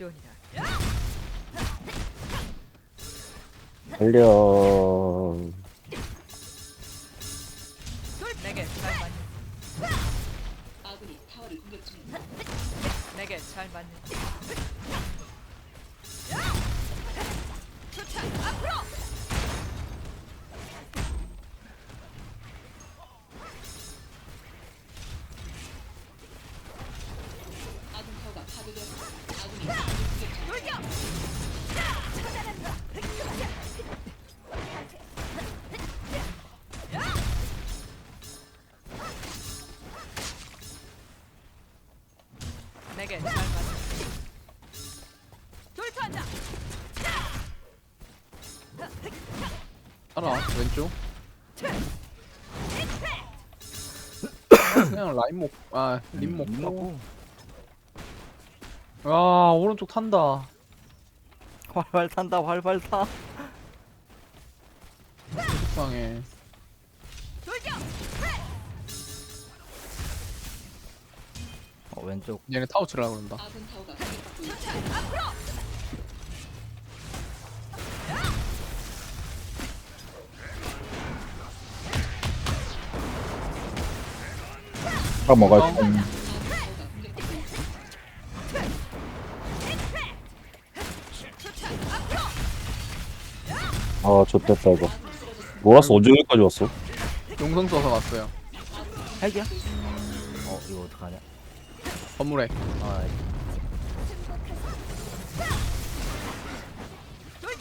지원이다. 달려. 내게 잘 맞는. 아군이 타워를 공격 중입니다. 내게 잘 맞는. 아군 왼쪽? 그냥 라인 먹아 림 먹고. 아 오른쪽 탄다. 활활 탄다 활활 타. 속상해 어, 왼쪽. 얘네 타워 치려고 그런다. 아군 타워가 공격받고 있습니다. 아군 타워가 공격받고 있습니다. 아, 좋됐다, 이거. 몰랐어, 언제 여기까지 왔어? 용성 써서 왔어요 핵이야? 어 이거 어떡하냐 건물에 아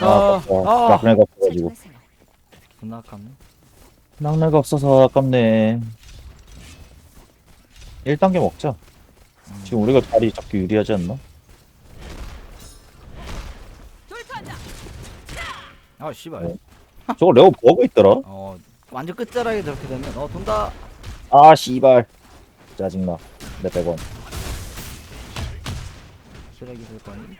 아, 아. 아. 낙내가 없어가지고. 존나 아깝네 낙내가 없어서 아깝네. 1단계 먹자. 지금 우리가 자리 잡기 유리하지 않나? 아 씨발 어. 저거 레오 버그 있더라? 어 완전 끝자락에 저렇게 되면 어 돈다 아, 씨발. 짜증나. 내 100원. 쓰레기 될 거니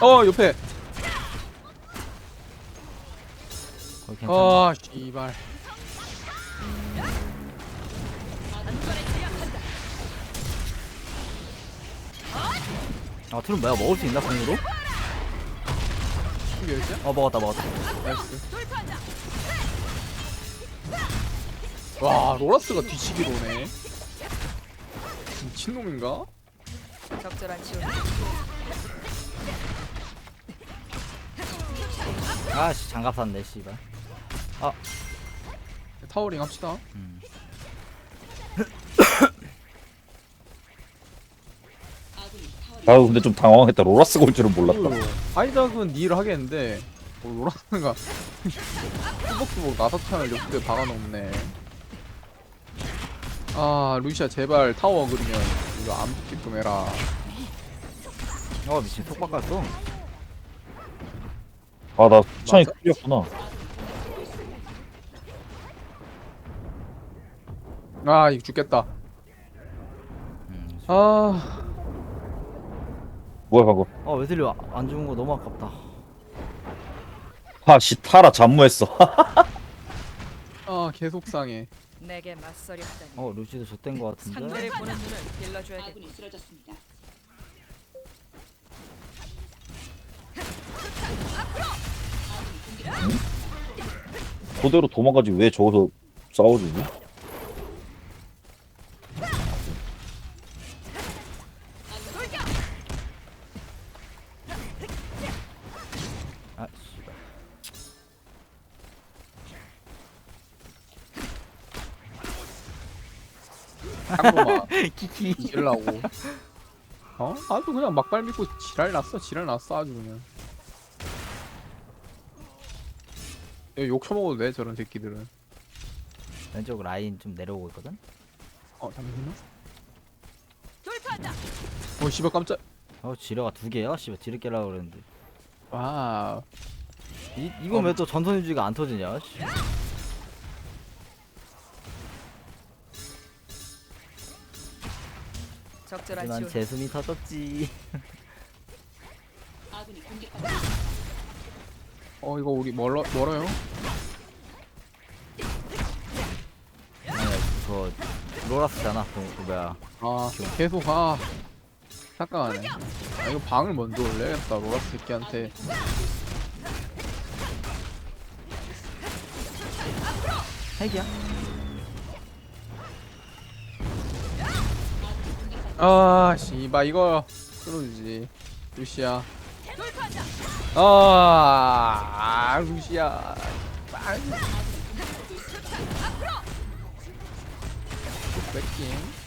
어 옆에 괜찮아 아 씨발 아 트름 뭐야 먹을 수 있나 공으로? 이게 있지? 어 먹었다 먹었다 나이스 와 로라스가 뒤치기로 오네 미친놈인가? 적절한 지원. 아씨 장갑 샀네 씨발 타워링 합시다 음. 아유, 근데 좀 당황했다. 로라스가 올 줄은 몰랐다. 하이작은 니 일을 하겠는데 뭐 로라스가 뚜벅뚜벅 나사 탄을 옆에 박아놓네 아 루시아 제발 타워 그리면 이거 안 붙게끔 해라 어 미친 속 바꿨어 아, 나 수찬이 맞아? 틀렸구나. 아 이거 죽겠다 음. 아 뭐야, 방금. 어 웨슬리 아- 안 죽은 거 너무 아깝다 아, 씨, 타라 잠무했어. 아, 계속 상해 내게 맞서렸다니. 어 루시도 좆된 거 같은데 상대를 보는 눈을 길러줘야겠다. 아군이 쓰러졌습니다. 그대로 도망가지 왜 저기서 싸워주지? 한번만 키키. 이길라고. 어? 아주 그냥 막발 믿고 지랄 났어 지랄 났어 아주 그냥. 이거 욕 처먹어도 돼 저런 새끼들은. 왼쪽 라인 좀 내려오고 있거든? 어 돌파한다. 어 씨발 깜짝. 어 지뢰가 두 개야? 씨발 지뢰 깨려고 그랬는데. 와우. 이, 이건 왜 또 전선 유지가 안 터지냐 씨. 적절한 난 지원. 재숨이 터졌지. 어 이거 우리 멀어, 멀어요? 아니야 저 로라스잖아 그, 그 뭐야 아 계속 아 잠깐만해 아 이거 방을 먼저 올려야겠다 로라스 새끼한테 핵이야 아 씨발 이거 끌어주지. 루시아. 아 루시아. 빵. 뺏김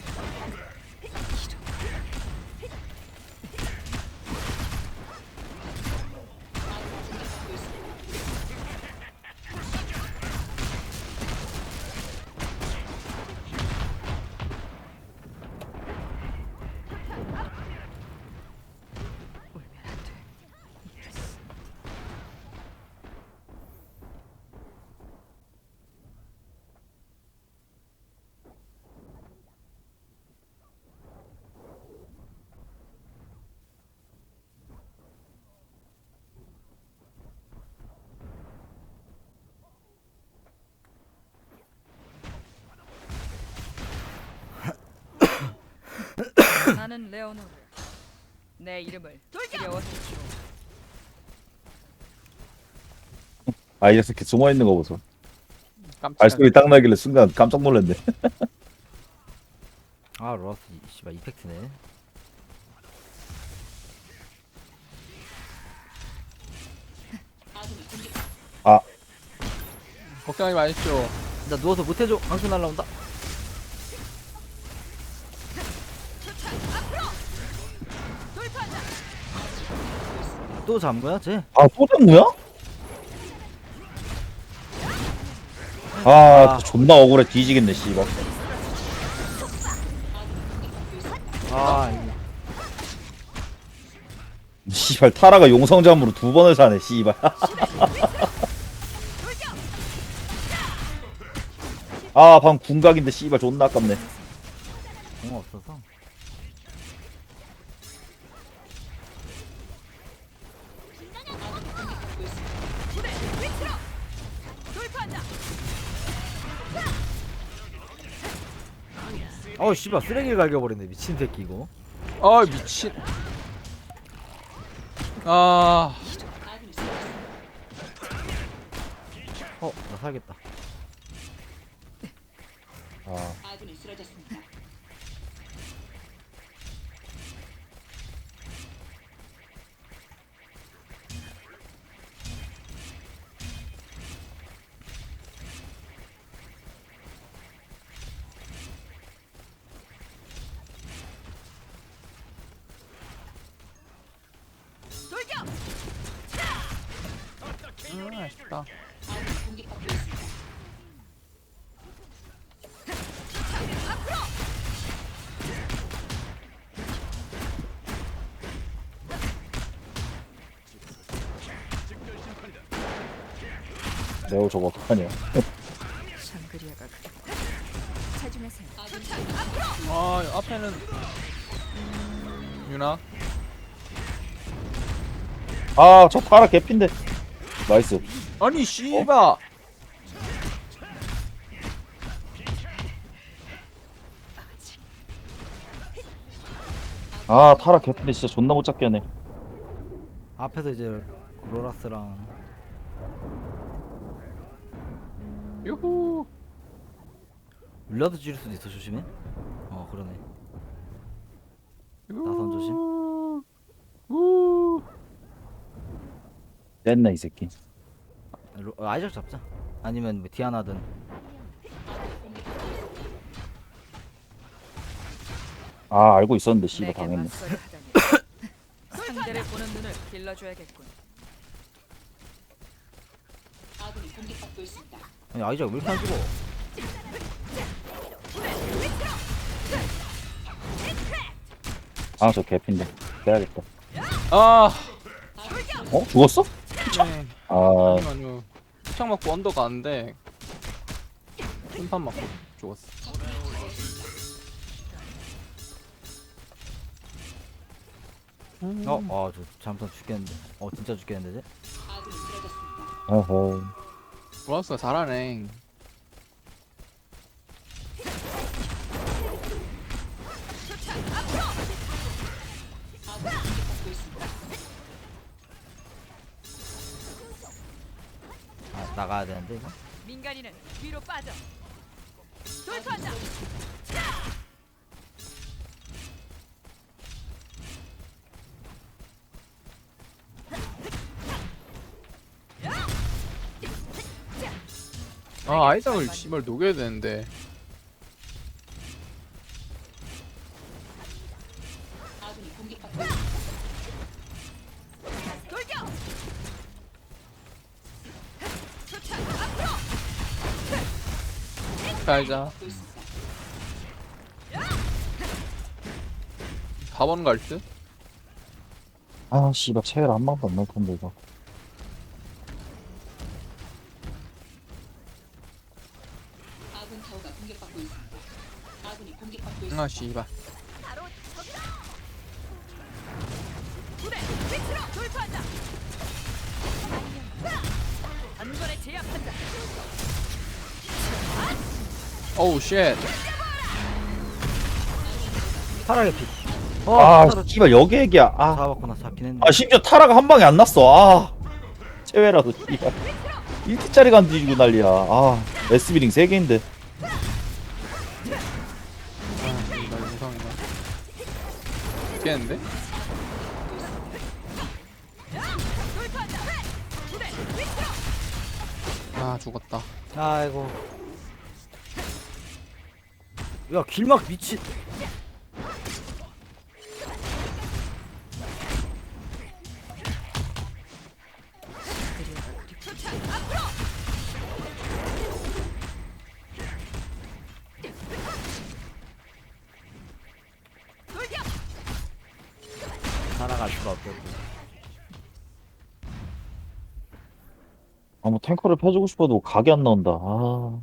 나는 레오노르. 내 이름을 두려워했죠. 아, 이 이렇게 숨어 있는 거 보소. 깜짝 발소리 딱 나길래 순간 깜짝 놀랐네. 아 이- 씨발 이펙트네 아, 걱정하지 마십시오 나 누워서 못해줘 방수 날라온다 또 거야 쟤? 아, 또 잡무야? 아, 존나 억울해 뒤지겠네, 씨발. 아 이거 씨발, 타라가 용성잠으로 두 번을 사네, 씨발. 아, 방 궁각인데, 씨발, 존나 아깝네. 공어 없어서 어 씨발 쓰레기를 갈겨버렸네 미친 새끼 이거 아 미친 아. 어나 살겠다 아, 아군이 쓰러졌습니다. 음, 있습니다. 레오 저거 어떡하냐. 샹그리아가. 체중에세요. 아군이 아 앞에는 유나 아, 저 타라 개핀데. 나이스. 아니 씨발 아, 타라 개핀데 진짜 존나 못 잡게 하네. 앞에서 이제 로라스랑 유후 물려도 찌를 수도 있어 조심해 어 그러네 나선 조심. 우 됐나, 이 새끼. 로, 어, 아이작 잡자 아니면 뭐 디아나든 아, 알고 있었는데, 씨발, 내게 당했네. 하다니. 상대를 보는 눈을 길러줘야겠군. 아군이 공격받고 있습니다. 아니 아이작 왜 이렇게 안 죽어 아, 저 개핀데. 빼야겠다. 아 어? 죽었어? 네. 아, 아니요 아니요 피창 맞고 언더 가는데 손판 맞고 죽었어 어? 아 저 잠깐 죽겠는데 어 진짜 죽겠는데. 어허. 브라우스가 잘하네 나가야 되는데 이거. 민간인은 뒤로 빠져. 돌파한다. 아 아이작을 씨발 녹여야 되는데 아이작 4번 갈 듯? 아 씨발 체열 한 방도 안날 텐데 이거 아군 타워가 공격받고 있습니다. 아군이 공격받고 있습니다. 아 씨발 돌파한다. 어우 쉣 타락의 피. 어, 아 타락 씨발 여기 얘기야 아, 잡았구나 잡긴 했네. 아 심지어 타라가 한 방에 안 났어 아 체외라도 씨발 1티짜리가 안 뒤지고 난리야 아 SB링 3개인데 아? 돌파한다. 부대 위치로. 아 죽었다 아이고. 야 길막 미친. 살아갈 수가 없겠고. 아뭐 탱커를 펴주고 싶어도 각이 안 나온다 아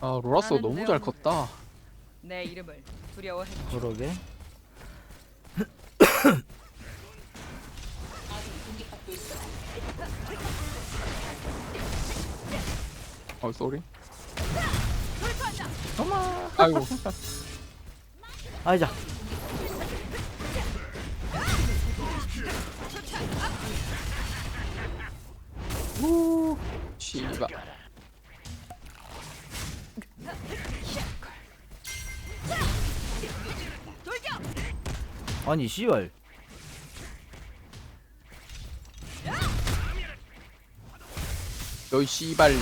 아 로라스가 나는 너무 잘 레오나. 컸다 내 이름을 두려워해. 그러게. 어 쏘리. 아이고 아이자. 씨발 돌격. 아니 씨발. 너이 씨발년.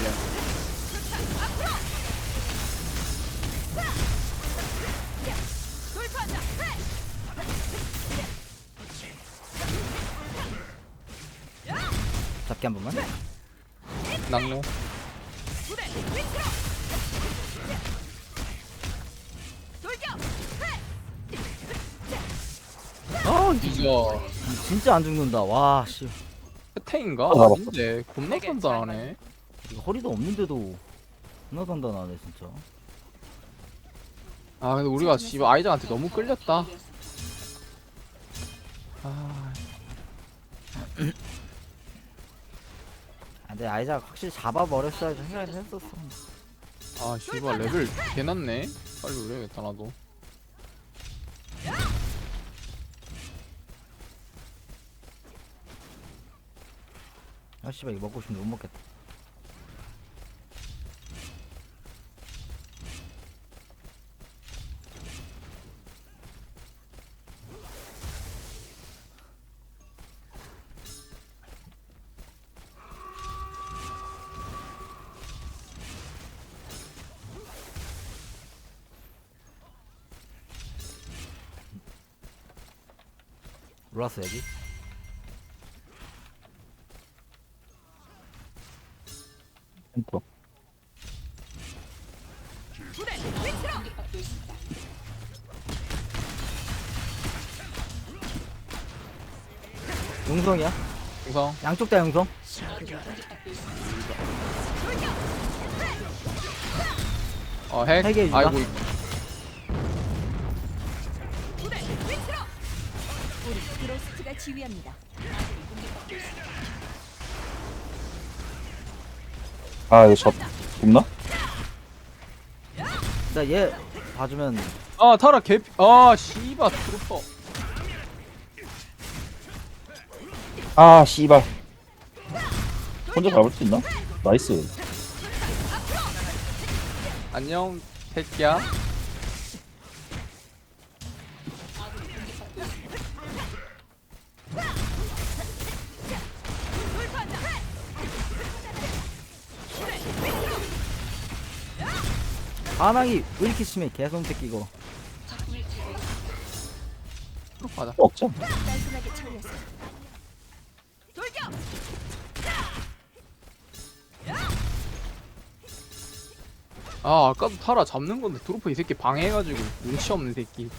잡기 한 번만. 낙노 이거 진짜 안 죽는다. 와 씨. 패탱인가? 아. 아닌데 겁나 단단하네 이거 허리도 없는데도 존나 단단하네 진짜. 아 근데 우리가 씨발 아이작한테 너무 끌렸다 아 아, 근데 아이작 확실히 잡아버렸어야지 생각을 했었어. 아 씨발 레벨 개났네 빨리 올려야겠다 나도 아 씨발 이거 먹고 싶은데 못 먹겠다. 올랐어 여기? 용성이야? 우성 양쪽 다 용성? 어핵 핵에 유나? 아이고 우리 드로스트가 지휘합니다. 아 이거 졌 죽나? 나 얘 봐주면 아 타라 개피 아 씨바 트루퍼 아 씨발. 혼자 잡을 수 있나? 나이스. 안녕 새끼야. 반항이 왜 이렇게 심해? 맞아. 먹자. 깔끔하게 처리했어. 돌격! 아 아까도 타라 잡는 건데 트루퍼 이 새끼 방해해가지고 눈치 없는 새끼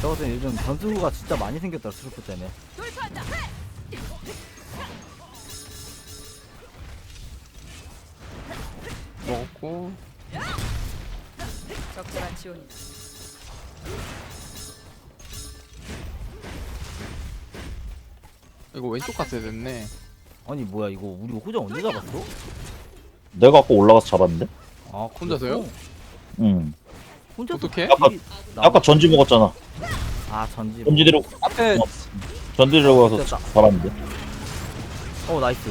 저것은 요즘 전투구가 진짜 많이 생겼더라 트루프 때문에 돌파한다. 먹었고 적절한 지원이다. 이거 왼쪽 갔어야 됐네 아니 뭐야 이거 우리 호정 언제 잡았어? 내가 아까 올라가서 잡았는데? 아 혼자서요? 그랬어? 응 혼자 어떡해? 아까- 아까 전지 먹었잖아 아 전지 전지대로 앞에 어. 전지대로 가서 됐다. 잡았는데 어 나이스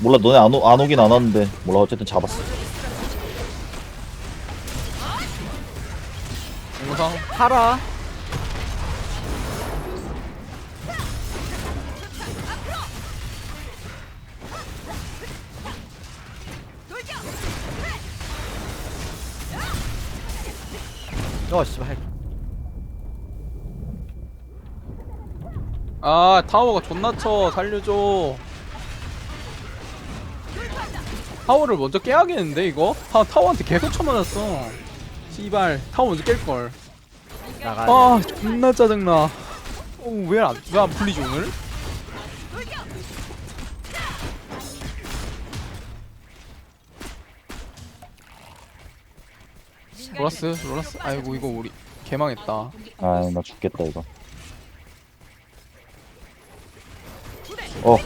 몰라 너네 안, 오, 안 오긴 안 왔는데 몰라 어쨌든 잡았어 팔아 어 씨발. 아 타워가 존나 쳐. 살려줘. 타워를 먼저 깨야겠는데 이거? 타, 타워한테 계속 쳐맞았어. 씨발 타워 먼저 깰걸 나가 아 존나 짜증나. 어, 왜안 왜 안 풀리지 오늘? 로라스 로라스. 아이고 이거 우리 개망했다. 아나 죽겠다 이거. 어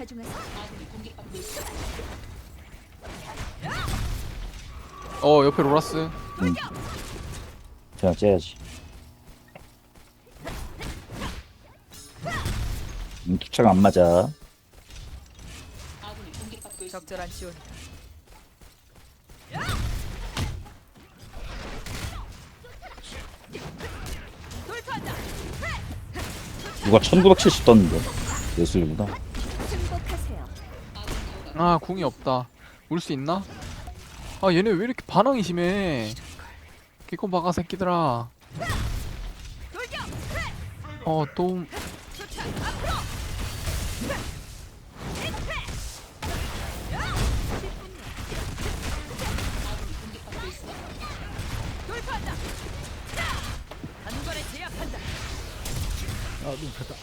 자중하세요. 어 옆에 로라스 그냥 째야지 음, 투차가 안 맞아 적절한 지원이다. 누가 1970 떴는데 예술이구나. 아 궁이 없다 울수 있나? 아 얘네 왜 이렇게 반항이 심해 개콘 바가 새끼들아 번에 제압한다. 아 눕혔다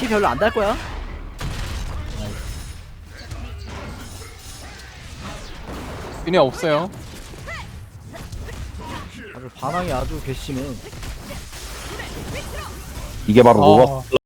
피 별로 안 달 거야? 얘네 없어요. 아주 반항이 아주 괘씸해. 이게 바로 아. 로바